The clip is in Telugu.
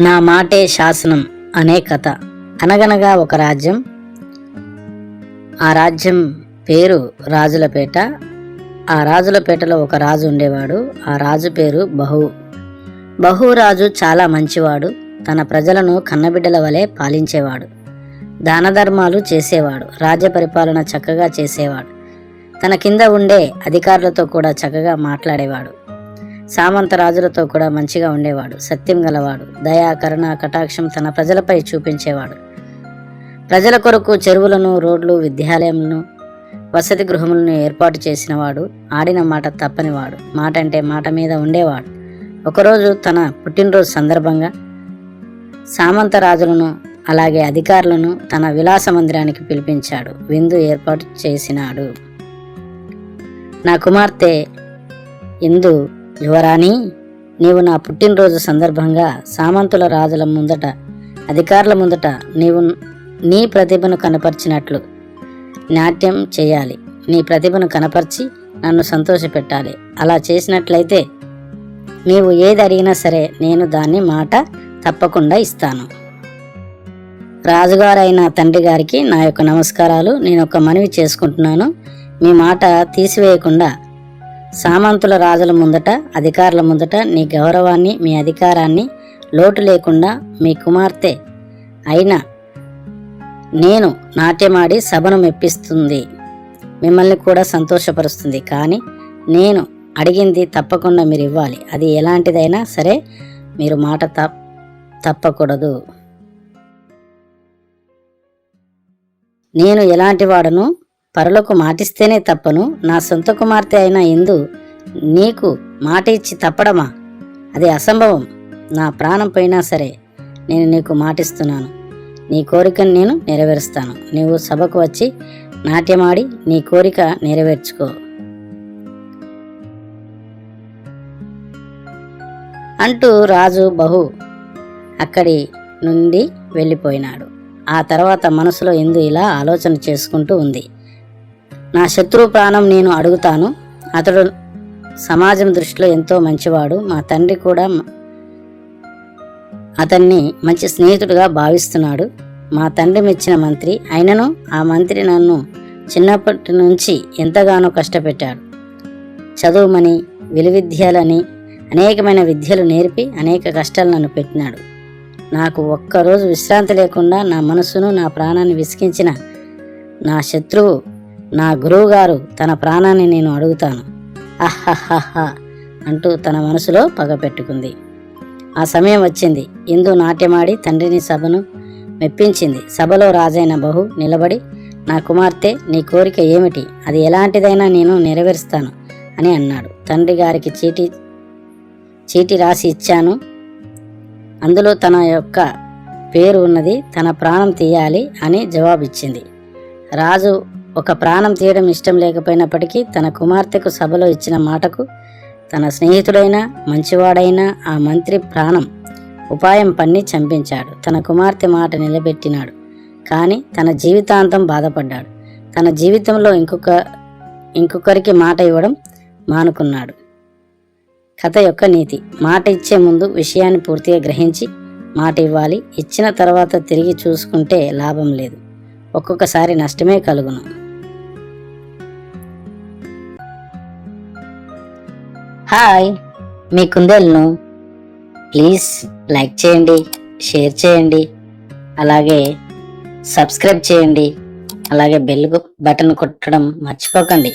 నా మాటే శాసనం అనే కథ. అనగనగా ఒక రాజ్యం. ఆ రాజ్యం పేరు రాజులపేట. ఆ రాజులపేటలో ఒక రాజు ఉండేవాడు. ఆ రాజు పేరు బహు. బహురాజు చాలా మంచివాడు. తన ప్రజలను కన్నబిడ్డల వలె పాలించేవాడు. దాన ధర్మాలు చేసేవాడు. రాజ్య పరిపాలన చక్కగా చేసేవాడు. తన కింద ఉండే అధికారులతో కూడా చక్కగా మాట్లాడేవాడు. సామంత రాజులతో కూడా మంచిగా ఉండేవాడు సత్యం గలవాడు దయా కరుణ కటాక్షం తన ప్రజలపై చూపించేవాడు. ప్రజల కొరకు చెరువులను రోడ్లు విద్యాలయములను వసతి గృహములను ఏర్పాటు చేసినవాడు ఆడిన మాట తప్పనివాడు మాట అంటే మాట మీద ఉండేవాడు. ఒకరోజు తన పుట్టినరోజు సందర్భంగా సామంత రాజులను అలాగే అధికారులను తన విలాస మందిరానికి పిలిపించాడు విందు ఏర్పాటు చేసినాడు. నా కుమార్తె ఇందు యువరాణి నీవు నా పుట్టినరోజు సందర్భంగా సామంతుల రాజుల ముందట అధికారుల ముందట నీవు నీ ప్రతిభను కనపరిచినట్లు నాట్యం చేయాలి. నీ ప్రతిభను కనపరిచి నన్ను సంతోషపెట్టాలి. అలా చేసినట్లయితే నీవు ఏది అడిగినా సరే నేను దాన్ని మాట తప్పకుండా ఇస్తాను. రాజుగారైన తండ్రి గారికి నా యొక్క నమస్కారాలు. నేను ఒక మనవి చేసుకుంటున్నాను. మీ మాట తీసివేయకుండా సామంతుల రాజుల ముందట అధికారుల ముందట నీ గౌరవాన్ని మీ అధికారాన్ని లోటు లేకుండా మీ కుమార్తె అయినా నేను నాట్యమాడి సభను మెప్పిస్తుంది. మిమ్మల్ని కూడా సంతోషపరుస్తుంది. కానీ నేను అడిగింది తప్పకుండా మీరు ఇవ్వాలి. అది ఎలాంటిదైనా సరే మీరు మాట తప్ తప్పకూడదు. నేను ఎలాంటి వాడను? పరులకు మాటిస్తేనే తప్పను. నా సొంత కుమార్తె అయిన ఇందు నీకు మాట ఇచ్చి తప్పడమా? అది అసంభవం. నా ప్రాణం పోయినా సరే నేను నీకు మాటిస్తున్నాను. నీ కోరికను నేను నెరవేరుస్తాను. నీవు సభకు వచ్చి నాట్యమాడి నీ కోరిక నెరవేర్చుకో. అంటూ రాజు బహు అక్కడి నుండి వెళ్ళిపోయినాడు. ఆ తర్వాత మనసులో ఎందు ఇలా ఆలోచన చేసుకుంటూ ఉంది. నా శత్రువు ప్రాణం నేను అడుగుతాను. అతడు సమాజం దృష్టిలో ఎంతో మంచివాడు. మా తండ్రి కూడా అతన్ని మంచి స్నేహితుడిగా భావిస్తున్నాడు. మా తండ్రి మెచ్చిన మంత్రి. అయినను ఆ మంత్రి నన్ను చిన్నప్పటి నుంచి ఎంతగానో కష్టపెట్టాడు. చదువుమని విలువిద్యలని అనేకమైన విద్యలు నేర్పి అనేక కష్టాలు నన్ను పెట్టినాడు. నాకు ఒక్కరోజు విశ్రాంతి లేకుండా నా మనసును నా ప్రాణాన్ని విసిగించిన నా శత్రువు నా గురువుగారు తన ప్రాణాన్ని నేను అడుగుతాను. అహహహ అంటూ తన మనసులో పగ పెట్టుకుంది. ఆ సమయం వచ్చింది. ఇందు నాట్యమాడి తండ్రిని సభను మెప్పించింది. సభలో రాజైన బహు నిలబడి నా కుమార్తె నీ కోరిక ఏమిటి? అది ఎలాంటిదైనా నేను నెరవేరుస్తాను అని అన్నాడు. తండ్రి గారికి చీటీ చీటీ రాసి ఇచ్చాను. అందులో తన యొక్క పేరు ఉన్నది తన ప్రాణం తీయాలి అని జవాబిచ్చింది. రాజు ఒక ప్రాణం తీయడం ఇష్టం లేకపోయినప్పటికీ తన కుమార్తెకు సభలో ఇచ్చిన మాటకు తన స్నేహితుడైన మంచివాడైన ఆ మంత్రి ప్రాణం ఉపాయం పన్ని చంపించాడు. తన కుమార్తె మాట నిలబెట్టినాడు. కానీ తన జీవితాంతం బాధపడ్డాడు. తన జీవితంలో ఇంకొక ఇంకొకరికి మాట ఇవ్వడం మానుకున్నాడు. కథ యొక్క నీతి. మాట ఇచ్చే ముందు విషయాన్ని పూర్తిగా గ్రహించి మాట ఇవ్వాలి. ఇచ్చిన తర్వాత తిరిగి చూసుకుంటే లాభం లేదు. ఒక్కొక్కసారి నష్టమే కలుగును. హాయ్ మీ కుందేలను ప్లీజ్ లైక్ చేయండి షేర్ చేయండి అలాగే సబ్స్క్రైబ్ చేయండి అలాగే బెల్ బటన్ కొట్టడం మర్చిపోకండి.